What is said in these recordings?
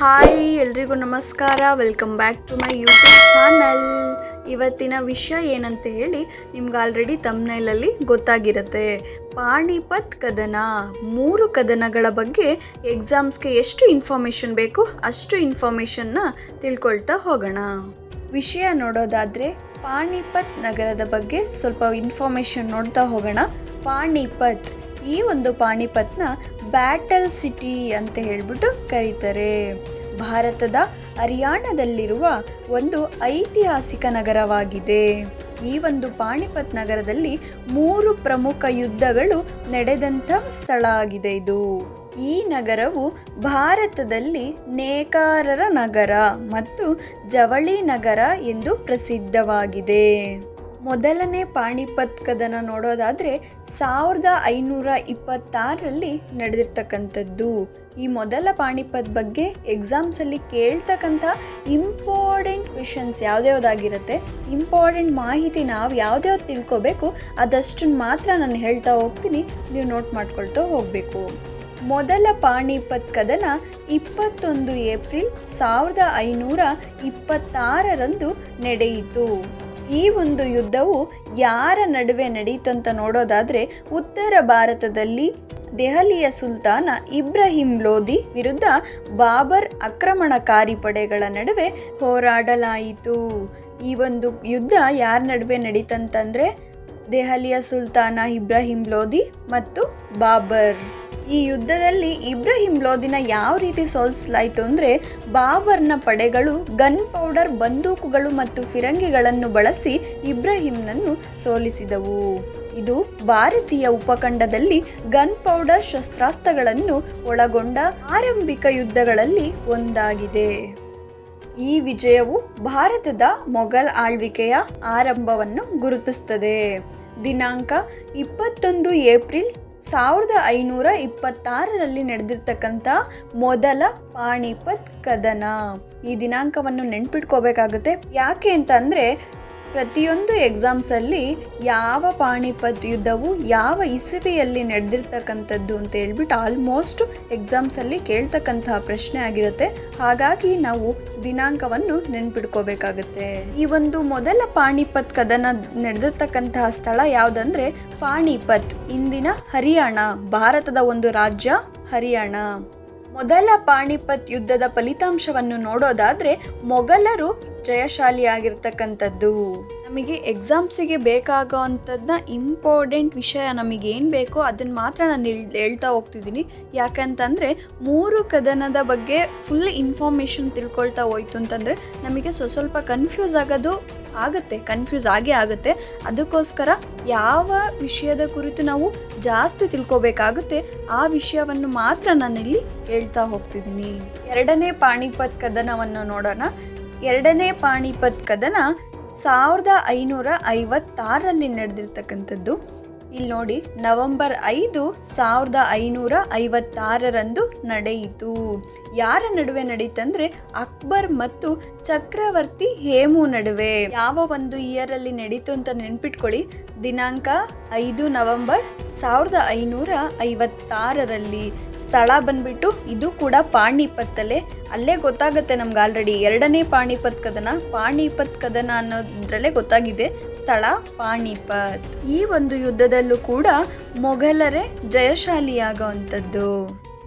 Hi, ಎಲ್ರಿಗೂ ನಮಸ್ಕಾರ. Welcome back to my YouTube channel ಇವತ್ತಿನ ವಿಷಯ ಏನಂತ ಹೇಳಿ ನಿಮ್ಗೆ ಆಲ್ರೆಡಿ ತಮ್ನೈಲಲ್ಲಿ ಗೊತ್ತಾಗಿರುತ್ತೆ. ಪಾಣಿಪತ್ ಕದನ, ಮೂರು ಕದನಗಳ ಬಗ್ಗೆ ಎಕ್ಸಾಮ್ಸ್ಗೆ ಎಷ್ಟು ಇನ್ಫಾರ್ಮೇಷನ್ ಬೇಕು ಅಷ್ಟು ಇನ್ಫಾರ್ಮೇಷನ್ನ ತಿಳ್ಕೊಳ್ತಾ ಹೋಗೋಣ. ವಿಷಯ ನೋಡೋದಾದರೆ, ಪಾಣಿಪತ್ ನಗರದ ಬಗ್ಗೆ ಸ್ವಲ್ಪ ಇನ್ಫಾರ್ಮೇಷನ್ ನೋಡ್ತಾ ಹೋಗೋಣ. ಪಾಣಿಪತ್ ಈ ಒಂದು ಪಾಣಿಪತ್ನ ಬ್ಯಾಟಲ್ ಸಿಟಿ ಅಂತ ಹೇಳ್ಬಿಟ್ಟು ಕರೀತಾರೆ. ಭಾರತದ ಹರಿಯಾಣದಲ್ಲಿರುವ ಒಂದು ಐತಿಹಾಸಿಕ ನಗರವಾಗಿದೆ. ಈ ಒಂದು ಪಾಣಿಪತ್ ನಗರದಲ್ಲಿ ಮೂರು ಪ್ರಮುಖ ಯುದ್ಧಗಳು ನಡೆದಂಥ ಸ್ಥಳ ಆಗಿದೆ ಇದು. ಈ ನಗರವು ಭಾರತದಲ್ಲಿ ನೇಕಾರರ ನಗರ ಮತ್ತು ಜವಳಿ ನಗರ ಎಂದು ಪ್ರಸಿದ್ಧವಾಗಿದೆ. ಮೊದಲನೇ ಪಾಣಿಪತ್ ಕದನ ನೋಡೋದಾದರೆ ಸಾವಿರದ ಐನೂರ ಇಪ್ಪತ್ತಾರರಲ್ಲಿ ನಡೆದಿರ್ತಕ್ಕಂಥದ್ದು. ಈ ಮೊದಲ ಪಾಣಿಪತ್ ಬಗ್ಗೆ ಎಕ್ಸಾಮ್ಸಲ್ಲಿ ಕೇಳ್ತಕ್ಕಂಥ ಇಂಪಾರ್ಟೆಂಟ್ ಕ್ವೆಶನ್ಸ್ ಯಾವ್ದ್ಯಾವ್ದಾಗಿರುತ್ತೆ ಇಂಪಾರ್ಟೆಂಟ್ ಮಾಹಿತಿ ನಾವು ಯಾವ್ದ್ಯಾವ್ದು ತಿಳ್ಕೋಬೇಕು ಅದಷ್ಟನ್ನು ಮಾತ್ರ ನಾನು ಹೇಳ್ತಾ ಹೋಗ್ತೀನಿ, ನೀವು ನೋಟ್ ಮಾಡ್ಕೊಳ್ತಾ ಹೋಗಬೇಕು. ಮೊದಲ ಪಾಣಿಪತ್ ಕದನ ಇಪ್ಪತ್ತೊಂದು ಏಪ್ರಿಲ್ ಸಾವಿರದ ಐನೂರ ಇಪ್ಪತ್ತಾರರಂದು ನಡೆಯಿತು. ಈ ಒಂದು ಯುದ್ಧವು ಯಾರ ನಡುವೆ ನಡೆಯಿತು ಅಂತ ನೋಡೋದಾದರೆ ಉತ್ತರ ಭಾರತದಲ್ಲಿ ದೆಹಲಿಯ ಸುಲ್ತಾನ ಇಬ್ರಾಹಿಂ ಲೋಧಿ ವಿರುದ್ಧ ಬಾಬರ್ ಆಕ್ರಮಣಕಾರಿ ಪಡೆಗಳ ನಡುವೆ ಹೋರಾಡಲಾಯಿತು. ಈ ಒಂದು ಯುದ್ಧ ಯಾರ ನಡುವೆ ನಡೀತಂತಂದರೆ ದೆಹಲಿಯ ಸುಲ್ತಾನ ಇಬ್ರಾಹಿಂ ಲೋಧಿ ಮತ್ತು ಬಾಬರ್. ಈ ಯುದ್ಧದಲ್ಲಿ ಇಬ್ರಾಹಿಂ ಲೋಧಿನ ಯಾವ ರೀತಿ ಸೋಲಿಸಲಾಯಿತು ಅಂದರೆ ಬಾಬರ್ನ ಪಡೆಗಳು ಗನ್ ಪೌಡರ್ ಬಂದೂಕುಗಳು ಮತ್ತು ಫಿರಂಗಿಗಳನ್ನು ಬಳಸಿ ಇಬ್ರಾಹಿಂನನ್ನು ಸೋಲಿಸಿದವು. ಇದು ಭಾರತೀಯ ಉಪಖಂಡದಲ್ಲಿ ಗನ್ ಪೌಡರ್ ಶಸ್ತ್ರಾಸ್ತ್ರಗಳನ್ನು ಒಳಗೊಂಡ ಆರಂಭಿಕ ಯುದ್ಧಗಳಲ್ಲಿ ಒಂದಾಗಿದೆ. ಈ ವಿಜಯವು ಭಾರತದ ಮೊಘಲ್ ಆಳ್ವಿಕೆಯ ಆರಂಭವನ್ನು ಗುರುತಿಸುತ್ತದೆ. ದಿನಾಂಕ ಇಪ್ಪತ್ತೊಂದು ಏಪ್ರಿಲ್ ಸಾವಿರದ ಐನೂರ ಇಪ್ಪತ್ತಾರರಲ್ಲಿ ನಡೆದಿರ್ತಕ್ಕಂಥ ಮೊದಲ ಪಾಣಿಪತ್ ಕದನ. ಈ ದಿನಾಂಕವನ್ನು ನೆನ್ಪಿಟ್ಕೋಬೇಕಾಗುತ್ತೆ. ಯಾಕೆ ಅಂತಂದರೆ ಪ್ರತಿಯೊಂದು ಎಕ್ಸಾಮ್ಸಲ್ಲಿ ಯಾವ ಪಾಣಿಪತ್ ಯುದ್ಧವು ಯಾವ ಇಸವಿಯಲ್ಲಿ ನಡೆದಿರ್ತಕ್ಕಂಥದ್ದು ಅಂತ ಹೇಳ್ಬಿಟ್ಟು ಆಲ್ಮೋಸ್ಟ್ ಎಕ್ಸಾಮ್ಸಲ್ಲಿ ಕೇಳ್ತಕ್ಕಂತಹ ಪ್ರಶ್ನೆ ಆಗಿರುತ್ತೆ. ಹಾಗಾಗಿ ನಾವು ದಿನಾಂಕವನ್ನು ನೆನ್ಪಿಟ್ಕೋಬೇಕಾಗುತ್ತೆ ಈ ಒಂದು ಮೊದಲ ಪಾಣಿಪತ್ ಕದನ ನಡೆದಿರ್ತಕ್ಕಂತಹ ಸ್ಥಳ ಯಾವುದಂದ್ರೆ ಪಾಣಿಪತ್, ಇಂದಿನ ಹರಿಯಾಣ, ಭಾರತದ ಒಂದು ರಾಜ್ಯ ಹರಿಯಾಣ. ಮೊದಲ ಪಾಣಿಪತ್ ಯುದ್ಧದ ಫಲಿತಾಂಶವನ್ನು ನೋಡೋದಾದ್ರೆ ಮೊಘಲರು ಜಯಶಾಲಿಯಾಗಿರ್ತಕ್ಕಂಥದ್ದು. ನಮಗೆ ಎಕ್ಸಾಮ್ಸಿಗೆ ಬೇಕಾಗೋ ಅಂಥದ್ದನ್ನ ಇಂಪಾರ್ಟೆಂಟ್ ವಿಷಯ ನಮಗೆ ಏನು ಬೇಕೋ ಅದನ್ನು ಮಾತ್ರ ನಾನು ಹೇಳ್- ಹೇಳ್ತಾ ಹೋಗ್ತಿದ್ದೀನಿ. ಯಾಕಂತಂದರೆ ಮೂರು ಕದನದ ಬಗ್ಗೆ ಫುಲ್ ಇನ್ಫಾರ್ಮೇಷನ್ ತಿಳ್ಕೊಳ್ತಾ ಹೋಯ್ತು ಅಂತಂದರೆ ನಮಗೆ ಸ್ವಸ್ವಲ್ಪ ಕನ್ಫ್ಯೂಸ್ ಆಗೋದು ಆಗುತ್ತೆ ಕನ್ಫ್ಯೂಸ್ ಆಗೇ ಆಗುತ್ತೆ. ಅದಕ್ಕೋಸ್ಕರ ಯಾವ ವಿಷಯದ ಕುರಿತು ನಾವು ಜಾಸ್ತಿ ತಿಳ್ಕೊಬೇಕಾಗುತ್ತೆ, ಆ ವಿಷಯವನ್ನು ಮಾತ್ರ ನಾನಿಲ್ಲಿ ಹೇಳ್ತಾ ಹೋಗ್ತಿದ್ದೀನಿ. ಎರಡನೇ ಪಾಣಿಪತ್ ಕದನವನ್ನು ನೋಡೋಣ. ಎರಡನೇ ಪಾಣಿಪತ್ ಕದನ ಸಾವಿರದ ಐನೂರ ಐವತ್ತಾರಲ್ಲಿ ನಡೆದಿರ್ತಕ್ಕಂಥದ್ದು. ಇಲ್ಲಿ ನೋಡಿ, ನವೆಂಬರ್ ಐದು ಸಾವಿರದ ಐನೂರ ಐವತ್ತಾರರಂದು ನಡೆಯಿತು. ಯಾರ ನಡುವೆ ನಡೀತಂದ್ರೆ ಅಕ್ಬರ್ ಮತ್ತು ಚಕ್ರವರ್ತಿ ಹೇಮು ನಡುವೆ. ಯಾವ ಒಂದು ಇಯರ್ ಅಲ್ಲಿ ನಡೀತು ಅಂತ ನೆನ್ಪಿಟ್ಕೊಳ್ಳಿ. ದಿನಾಂಕ ಐದು ನವೆಂಬರ್ ಸಾವಿರದ ಐನೂರ ಐವತ್ತಾರರಲ್ಲಿ. ಸ್ಥಳ ಬಂದ್ಬಿಟ್ಟು ಇದು ಕೂಡ ಪಾಣಿಪತ್ತಲ್ಲೇ. ಅಲ್ಲೇ ಗೊತ್ತಾಗುತ್ತೆ ನಮ್ಗೆ ಆಲ್ರೆಡಿ ಎರಡನೇ ಪಾಣಿಪತ್ ಕದನ. ಪಾಣಿಪತ್ ಕದನ ಅನ್ನೋದ್ರಲ್ಲೇ ಗೊತ್ತಾಗಿದೆ. ಸ್ಥಳ ಪಾಣಿಪತ್. ಈ ಒಂದು ಯುದ್ಧದಲ್ಲೂ ಕೂಡ ಮೊಘಲರೇ ಜಯಶಾಲಿಯಾಗುವಂಥದ್ದು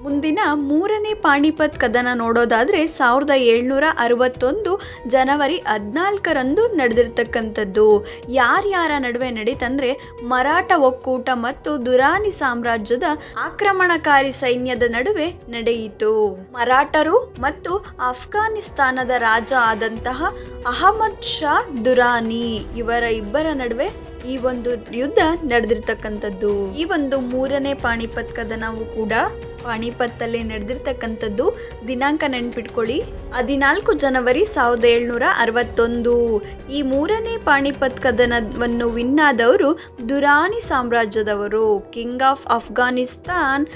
ಮುಂದಿನ ಮೂರನೇ ಪಾಣಿಪತ್ ಕದನ ನೋಡೋದಾದರೆ ಸಾವಿರದ ಏಳ್ನೂರ ಅರವತ್ತೊಂದು ಜನವರಿ ಹದಿನಾಲ್ಕರಂದು ನಡೆದಿರ್ತಕ್ಕಂಥದ್ದು. ಯಾರ್ಯಾರ ನಡುವೆ ನಡೀತಂದ್ರೆ ಮರಾಠ ಒಕ್ಕೂಟ ಮತ್ತು ದುರಾನಿ ಸಾಮ್ರಾಜ್ಯದ ಆಕ್ರಮಣಕಾರಿ ಸೈನ್ಯದ ನಡುವೆ ನಡೆಯಿತು. ಮರಾಠರು ಮತ್ತು ಅಫ್ಘಾನಿಸ್ತಾನದ ರಾಜ ಆದಂತಹ ಅಹಮದ್ ಶಾ ದುರಾನಿ ಇವರ ಇಬ್ಬರ ನಡುವೆ ಈ ಒಂದು ಯುದ್ಧ ನಡೆದಿರ್ತಕ್ಕಂಥದ್ದು. ಈ ಒಂದು ಮೂರನೇ ಪಾಣಿಪತ್ ಕದನವು ಕೂಡ ಪಾಣಿಪತ್ತಲ್ಲಿ ನಡೆದಿರ್ತಕ್ಕಂಥದ್ದು. ದಿನಾಂಕ ನೆನ್ಪಿಟ್ಕೊಳ್ಳಿ. ಹದಿನಾಲ್ಕು ಜನವರಿ ಸಾವಿರದ ಏಳ್ನೂರ ಅರವತ್ತೊಂದು. ಈ ಮೂರನೇ ಪಾಣಿಪತ್ ಕದನವನ್ನು ವಿನ್ನಾದವರು ದುರಾನಿ ಸಾಮ್ರಾಜ್ಯದವರು, ಕಿಂಗ್ ಆಫ್ ಅಫ್ಘಾನಿಸ್ತಾನ್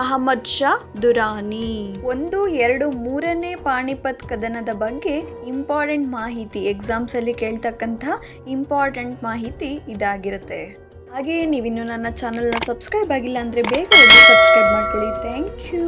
ಅಹಮದ್ ಶಾ ದುರಾನಿ. ಒಂದು, ಎರಡು, ಮೂರನೇ ಪಾಣಿಪತ್ ಕದನದ ಬಗ್ಗೆ ಇಂಪಾರ್ಟೆಂಟ್ ಮಾಹಿತಿ ಎಕ್ಸಾಮ್ಸ್ ಅಲ್ಲಿ ಕೇಳ್ತಕ್ಕಂಥ ಇಂಪಾರ್ಟೆಂಟ್ ಮಾಹಿತಿ ಇದಾಗಿರುತ್ತೆ. ಹಾಗೆಯೇ ನೀವಿನ್ನು ನನ್ನ ಚಾನಲ್ನ ಸಬ್ಸ್ಕ್ರೈಬ್ ಆಗಿಲ್ಲ ಅಂದರೆ ಬೇಗ ಸಬ್ಸ್ಕ್ರೈಬ್ ಮಾಡ್ಕೊಳ್ಳಿ. Thank you